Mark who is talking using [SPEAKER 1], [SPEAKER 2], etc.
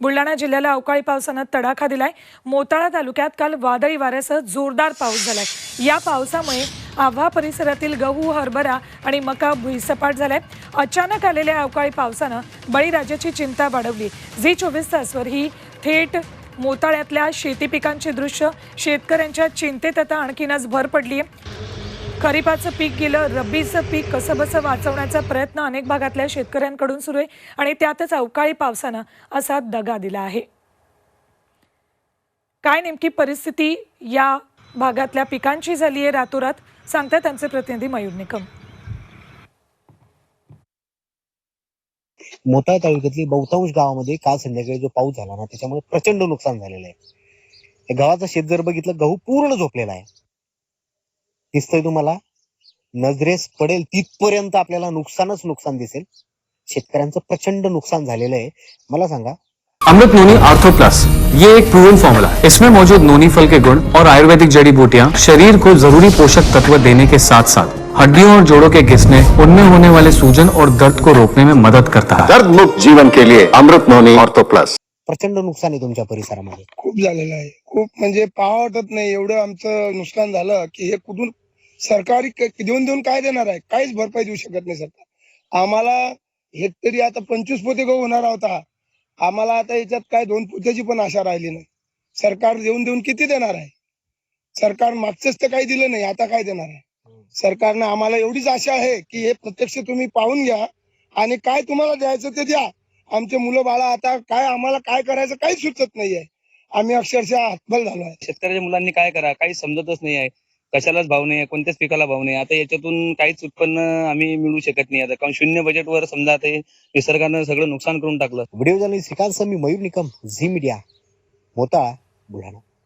[SPEAKER 1] बुलढाणा जिल्ह्याला अवकाळी पावसानं तडाखा दिलाय. मोताळा तालुक्यात काल वादळी वाऱ्यासह जोरदार पाऊस झालाय. या पावसामुळे आव्हा परिसरातील गहू हरभरा आणि मका भुईसपाट झालाय. अचानक आलेल्या अवकाळी पावसानं बळीराजाची चिंता वाढवली. झी चोवीस तासवर ही थेट मोताळ्यातल्या शेती पिकांची दृश्य. शेतकऱ्यांच्या चिंतेत आता आणखीनच भर पडली आहे खरीपाचं पीक गेलं रब्बीचं पीक कसं बसं वाचवण्याचा प्रयत्न अनेक भागातल्या शेतकऱ्यांकडून सुरू आहे आणि त्यातच अवकाळी पावसानं असा दगा दिला आहे. काय नेमकी परिस्थिती या भागातल्या पिकांची झाली आहे रातोरात? सांगतात त्यांचे प्रतिनिधी मयूर निकम.
[SPEAKER 2] मोताळा तालुक्यातली बहुतांश गावामध्ये काल संध्याकाळी जो पाऊस झाला ना त्याच्यामुळे प्रचंड नुकसान झालेलं आहे. या शेत जर बघितलं गहू पूर्ण झोपलेला आहे. दिसतंय तुम्हाला. नजरेस पडेल तिथपर्यंत आपल्याला नुकसानच नुकसान दिसेल. शेतकऱ्यांचं प्रचंड नुकसान झालेलं आहे. मला सांगा.
[SPEAKER 3] अमृत नोनी आर्थो प्लस ये एक प्रूवन फॉर्मूला इसमें मौजूद नोनी फल के गुण और आयुर्वेदिक जड़ी बूटियां शरीर को जरूरी पोषक तत्व देने के साथ साथ हड्डियों और जोड़ों के घिसने उनमें होने वाले सूजन और दर्द को रोकने में मदद करता है।
[SPEAKER 4] दर्द मुक्त जीवन के लिए अमृत नोनी ऑर्थो प्लस
[SPEAKER 2] प्रचंड नुकसान आहे तुमच्या परिसरामध्ये.
[SPEAKER 5] खूप झालेलं आहे. खूप म्हणजे पाहावं वाटत नाही एवढं आमचं नुकसान झालं की हे कुठून सरकारी देऊन देऊन काय देणार आहे? काहीच भरपाई देऊ शकत नाही सरकार. आम्हाला हेक्टरी आता पंचवीस पोते गहू होणार होता आम्हाला आता याच्यात काय दोन पोत्याची पण आशा राहिली नाही. सरकार देऊन देऊन किती देणार आहे? सरकार मागचंच तर काही दिलं नाही आता काय देणार आहे? सरकारनं आम्हाला एवढीच आशा आहे की हे प्रत्यक्ष तुम्ही पाहून घ्या आणि काय तुम्हाला द्यायचं ते द्या. आमचे मुलं बाळा आता काय आम्हाला काय करायचं काहीच सुचत नाहीये. आम्ही अक्षरशः हातबल झालो आहे.
[SPEAKER 6] शेतकऱ्याच्या मुलांनी काय करा? काही समजतच नाही आहे. कशालाच भाव नाही आहे कोणत्याच पिकाला भाव नाही आता याच्यातून काहीच उत्पन्न आम्ही मिळवू शकत नाही. आता कारण शून्य बजेटवर समजा आता हे निसर्गानं सगळं नुकसान करून टाकलं.
[SPEAKER 2] व्हिडिओ जर्नलिस्ट श्रीकांत सर मी मयूर निकम झी मीडिया मोताळा बुलढाणा.